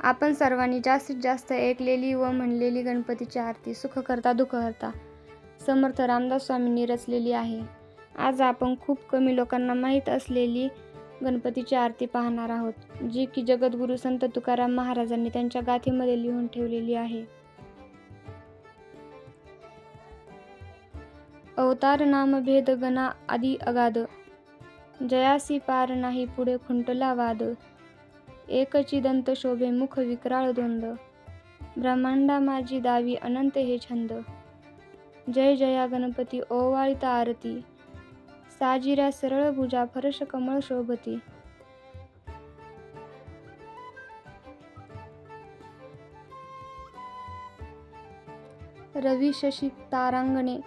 आपण सर्वांनी जास्तीत जास्त ऐकलेली व म्हणलेली गणपतीची आरती सुखकर्ता दुःखहर्ता समर्थ रामदास स्वामींनी रचलेली आहे. आज आपण खूप कमी लोकांना माहीत असलेली गणपतीची आरती पाहणार आहोत जी की जगद्गुरू संत तुकाराम महाराजांनी त्यांच्या गाथेमध्ये लिहून ठेवलेली आहे. अवतार नाम भेद गणा आदी अगाध जयासी पार नाही पुढे खुंटला वाद एकची दंत शोभे मुख विक्राळ द्वंद. ब्रह्मांडा माझी दावी अनंत हे छंद. जय जया गणपती ओवाळिता आरती. साजिऱ्या सरळ भुजा फरश कमळ शोभती. रवी शशी तारांगणे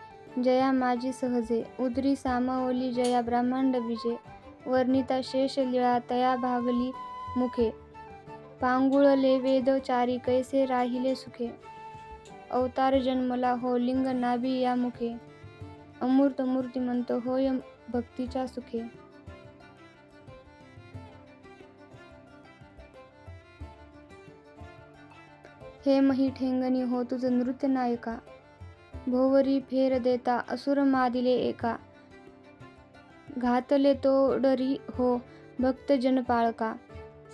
जया माझी सहजे. उदरी सामावली जया ब्रह्मांड विजे वर्णिता शेष लीळा तया भागली मुखे. पांगुळले वेद चारी कैसे राहिले सुखे? अवतार जन्मला हो लिंग नाभी या मुखे. अमूर्त मूर्तिमंत होय भक्तीच्या सुखे. हे मही ठेंगणी हो तुझ नृत्य नायका. भोवरी फेर देता असुर मादिले एका. घातले तो डरी हो भक्त जन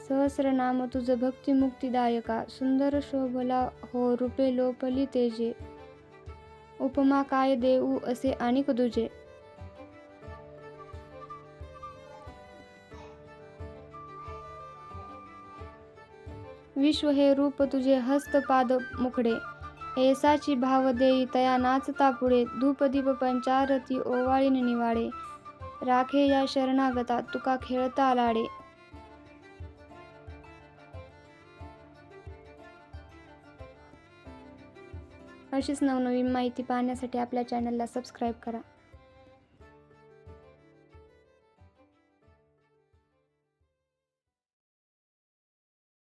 सहस्रनाम सहस्र नाम तुझ भक्तिमुक्तिदायका सुंदर शोभला हो रूपे लोपली तेजे. उपमा काय देऊ असे आणिक तुझे विश्व हे रूप तुझे हस्तपाद मुखडे. ऐसाची भाव देई तया नाचता पुढे. धूपदीप पंचारती ओवाळीन निवाडे. राखे या शरणागता तुका खेळता लाडे. अशीच नवनवीन माहिती पाहण्यासाठी आपल्या चॅनलला सबस्क्राईब करा.